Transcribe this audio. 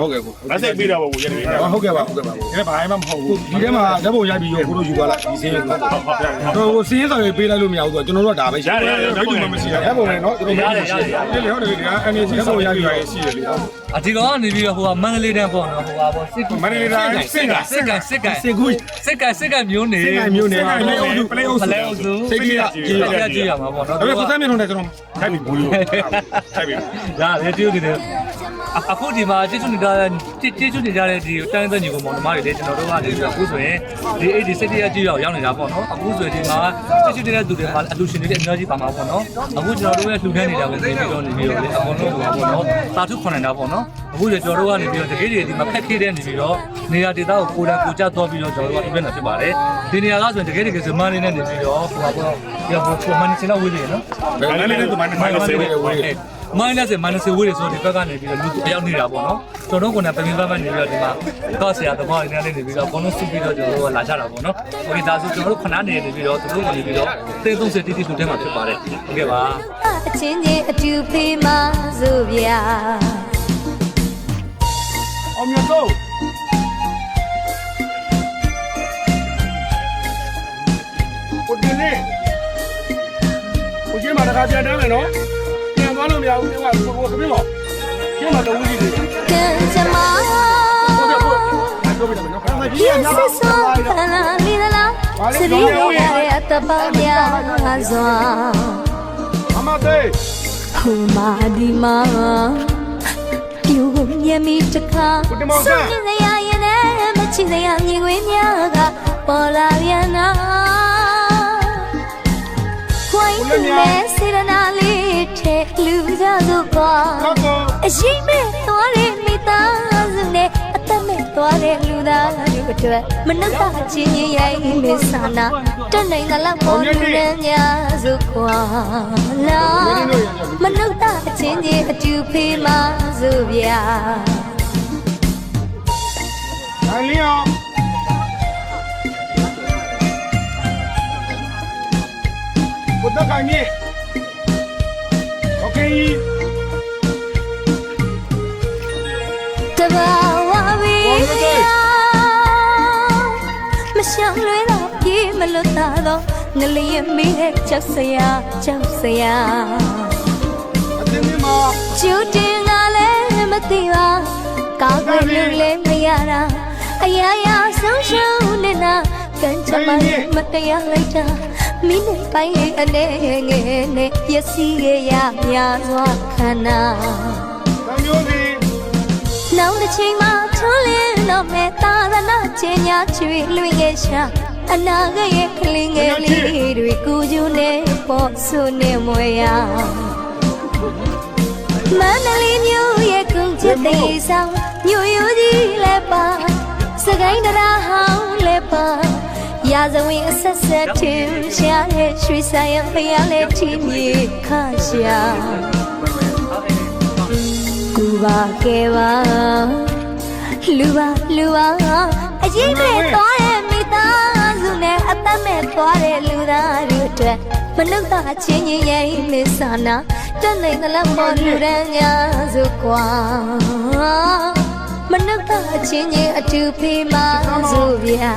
ဟုတ်ကဲ့ကိုလက်စိတ်ပြီးတော့ဘူးရတယ်ဟုတ်ဟုတ်ကဲ့ပါဟုတ်ကဲ့ပါကိုကဲ့ဘာမှမဟုတ်ဘူးဒီထဲမှာဓာတ်ပုံရိုက်ပြီးတော့ကိုတို့ယူသွားလိုက်ဒီစင်းကိုဟုတ်ဟုတ်ပြရတယ်တော့ဟိုစင်းဆောင်ရေးပေးလိုက်လို့မရဘူးဆိုတော့ကျွန်တော်တို့ကဒါပဲရှိတယ်ဓာတ်ပုံမရှိရဓာတ်ပုံလည်းနော်ကျွန်တော်မရှိရတယ်လေဟုတ်တယ်ဒီကအန်အစီဓာတ်ပုံရိုက်ပြီးရရှိတယ်လေအဒီကောင်ကနေပြီးတော့ဟိုကမန္တလေးတန်းပေါ့နော်ဟိုကပေါ့စစ်ကူမန္တလေးတိုင်းစင်ကစစ်ကန်စစ်ကန်စင်ကူစစ်ကန်စစ်ကန်မျိုးနေစင်ကမျိုးနေပလေအုပ်စုပလေအုပ်ပစုလဲအောင်စုစိတ်ကြီးကကြီးရကြည့်ရမှာပေါ့နော်ဒါပေမဲ့ကိုစမ်းမြင်တော့တယ်ကျွန်တော်ထိုက်ပြီဘူးလို့ထိုက်ပြီဒါလေတူနေတယ် အခုဒီမှာကျေးဇူးနေကြတဲ့ကျေးဇူးနေကြတဲ့ဒီတိုင်းသက်ညီကောင်မောင်နှမတွေလည်းကျွန်တော်တို့ကနေပြီးအခုဆိုရင်ဒီအဲ့ဒီစစ်တရကြည့်ရောက်ရောက်နေတာပေါ့နော်အခုဆိုရင်ဒီမှာကျေးဇူးနေတဲ့သူတွေမှာအလူရှင်တွေလည်းအများကြီးပါမှာပေါ့နော်အခုကျွန်တော်တို့ရဲ့လှူဒန်းနေတာကိုသိပြီးတော့နေပြီးတော့လေအကုန်လုံးဟိုပေါ့နော်တာထုခွန်နေတာပေါ့နော်အခုကျကျွန်တော်တို့ကနေပြီးတော့တကယ်ကြီးဒီမှာဖက်ခေးတဲ့နေပြီးတော့နေရာဒေသကိုကိုယ်တိုင်ကိုကြတော့ပြီးတော့ကျွန်တော်တို့ကပြည့်နေဖြစ်ပါတယ်ဒီနေရာကဆိုရင်တကယ်တကယ်ဆိုမန်းနေနေပြီးတော့ဟိုပါပေါ့ဒီဘောချမန်းနေစတော့ဝေးတယ်နော်ဘယ်နဲ့လဲသူမနဲ့မိုင်းလို့ဆေးဝေးဝေးမို င်းလက်စမိုင်းလက်စဝေးတယ်ဆိုဒီဘက်ကနေပြီးတော့လူအရောက်နေတာပေါ့နော်ကျွန်တော်တို့ကလည်းပြင်ပန်းပန်းနေပြီးတော့ဒီမှာကောက်ဆရာသမားတွေနဲ့နေပြီးတော့ဘုံလုံးစုပြီးတော့ကျွန်တော်တို့ကလာကြတာပေါ့နော်ဟိုဒီဒါဆိုကျွန်တော်တို့ခဏနေနေပြီးတော့သူတို့ကနေပြီးတော့သေသုံးစတိတိစုထဲမှာဖြစ်ပါတယ်ဟုတ်ကဲ့ပါအချင်းချင်းအတူဖေးမဆိုဗျာအောင်မြတ်တော့ကိုတင်နေကိုချင်းမှာတခါပြန်တန်းမယ်နော်ပြန်သွားလို့ မရဘူးဒီကကိုကိုခပြလို့ချင်းမှာတော့ဝီးကြီးတယ်ကံကြမ္မာဟုတ်ကဲ့ဟုတ်ပြောပြတယ်နော်ခဏမှကြီးရရစ်များစပါစောကလာလီလာစရီရရအတပါများစွာအမသေးခုမာဒီမာပြူမြမီတခါစုံနေရရင်လည်းမချစ်စရာမြေခွေးများကပေါ်လာပြန်နာခွိုင်းသူမဲ့စေရနာလေးထဲ လူကြစို့ကွာတော့ကိုအရှိမဲ့သွားတဲ့မိသားစုနဲ့အသက်မဲ့သွားတဲ့လူသားတွေအတွက်မနှုတ်တာချင်းရင်ရိုင်းနေဆန္ဒတက်နိုင်သလောက်ပေါ်လူရန်များစုခွာလာမနှုတ်တာချင်းချင်းအတူဖေးမဆိုဗျာနိုင်လျောကိုတက်ခို တဘာဝဝီမရှောင်လွဲတော့ပြေးမလွတ်တာတော့ငလျင်မေးတဲ့ချက်စရာကြောက်စရာအတင်းဒီမှာကျူတင်ကလည်းမသိပါကောက်ွယ်လို့လည်းမရတာအရာရာဆုံးရှုံးနေတာကံကြမ္မာမတရားလိုက်တာမိနစ်ပိုင်းရဲ့အနေငယ်နဲ့ပျက်စီးရရများစွာခန္ဓာတမျိုးစီ နောက်တစ်ချိန်မှာထွန်းလင်းတော့မဲ့သာသနာကျင်ညာချွေလွင်ရဲ့ရှာအနာဂတ်ရဲ့ကလေးငယ်လေးတွေကိုကျူနေပေါ်ဆုနေမွေရမန္တလေးမြို့ရဲ့ကုန်းချစ်သေးဆောင်မြို့ရိုးကြီးလည်းပါစကိုင်းတရားဟောင်းလည်းပါရာဇဝင်အဆက်ဆက်ထင်ရှားတဲ့ရွှေဆိုင်ရဖျားလည်းထင်းမြေခါရှာကူ ပါကဲပါလူပါလူပါအရေးမဲ့သွားတဲ့မိသားစုနဲ့အသက်မဲ့သွားတဲ့လူသားတို့အတွက်မနှုတ်သားချင်းချင်းရဲ့မစ္ဆာနာတက်နိုင်သလားပေါ်လူရန်များစုကွာမနှုတ်သားချင်းချင်းအတူဖေးမဆိုဗျာ